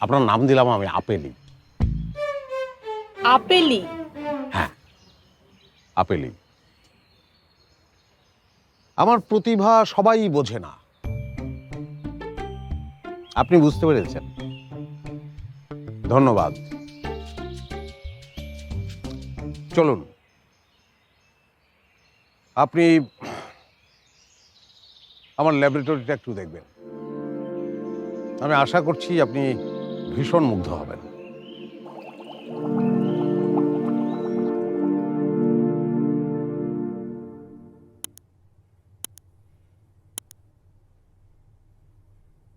আপনার নাম দিলাম আমি আপেলি। আপেলি? হ্যাঁ আপেলি। আমার প্রতিভা সবাই বোঝে না। আপনি বুঝতে পেরেছেন। ধন্যবাদ। চলুন। আপনি আমার ল্যাবরেটরিটা একটু দেখবেন। আমি আশা করছি আপনি ভীষণ মুগ্ধ হবেন।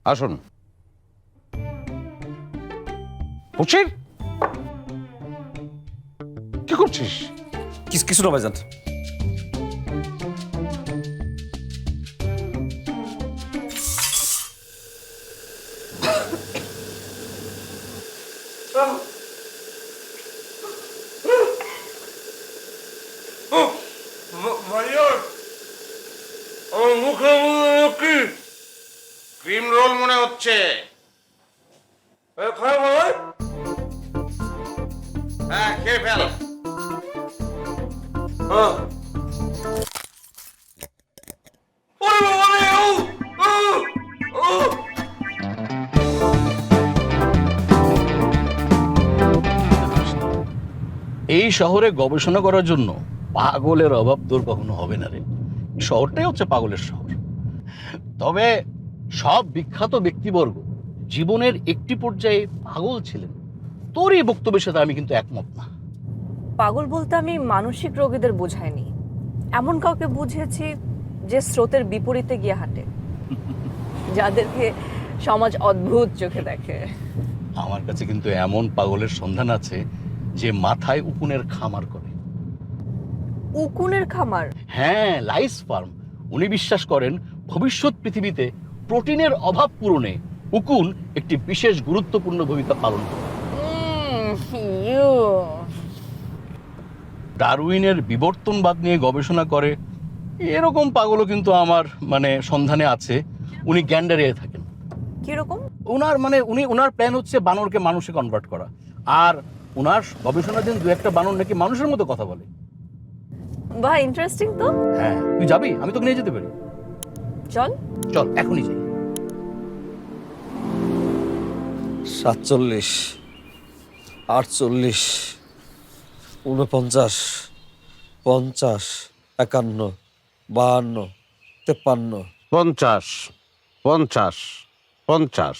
আসুন। বসির কি করছিস? কিছু না ভাইজান মুখে কি? ক্রিম রোল মনে হচ্ছে। হ্যাঁ খেয়ে ফেল। এই শহরে গবেষণা করার জন্য পাগলের অভাব তোর কখনো হবে না রে। শহরটাই হচ্ছে পাগলের শহর। তবে সব বিখ্যাত ব্যক্তিবর্গ জীবনের একটি পর্যায়ে পাগল ছিলেন। তোর এই বক্তব্যের সাথে আমি কিন্তু একমত না। পাগল বলতে আমি মানসিক রোগীদের বোঝাইনি। এমন কাউকে বুঝেছি যে স্রোতের বিপরীতে গিয়ে হাঁটে। যাদেরকে সমাজ অদ্ভুত চোখে দেখে। আমার কাছে কিন্তু এমন পাগলের সন্ধান আছে যে মাথায় উকুনের খামার করে। উকুনের খামার? হ্যাঁ লাইস ফার্ম। উনি বিশ্বাস করেন ভবিষ্যৎ পৃথিবীতে প্রোটিনের অভাব পূরণে উকুন একটি বিশেষ গুরুত্বপূর্ণ ভূমিকা পালন করে। ডারউইনের বিবর্তনবাদ নিয়ে গবেষণা করে এরকম পাগলও কিন্তু আমার মানে সন্ধানে আছে। উনি গ্যান্ডারে থাকেন। কীরকম? ওনার মানে উনি ওনার প্ল্যান হচ্ছে বানরকে মানুষে কনভার্ট করা। আর ওনার গবেষণাধীন দু একটা বানর নাকি মানুষের মতো কথা বলে। বাহ ইন্টারেস্টিং তো। হ্যাঁ তুই যাবি? আমি তোকে নিয়ে যেতে পারি। চল। চল এখনই যাই। সাতচল্লিশ আটচল্লিশ উনপঞ্চাশ পঞ্চাশ একান্ন বাহান্ন তেপ্পান্ন। পঞ্চাশ পঞ্চাশ পঞ্চাশ।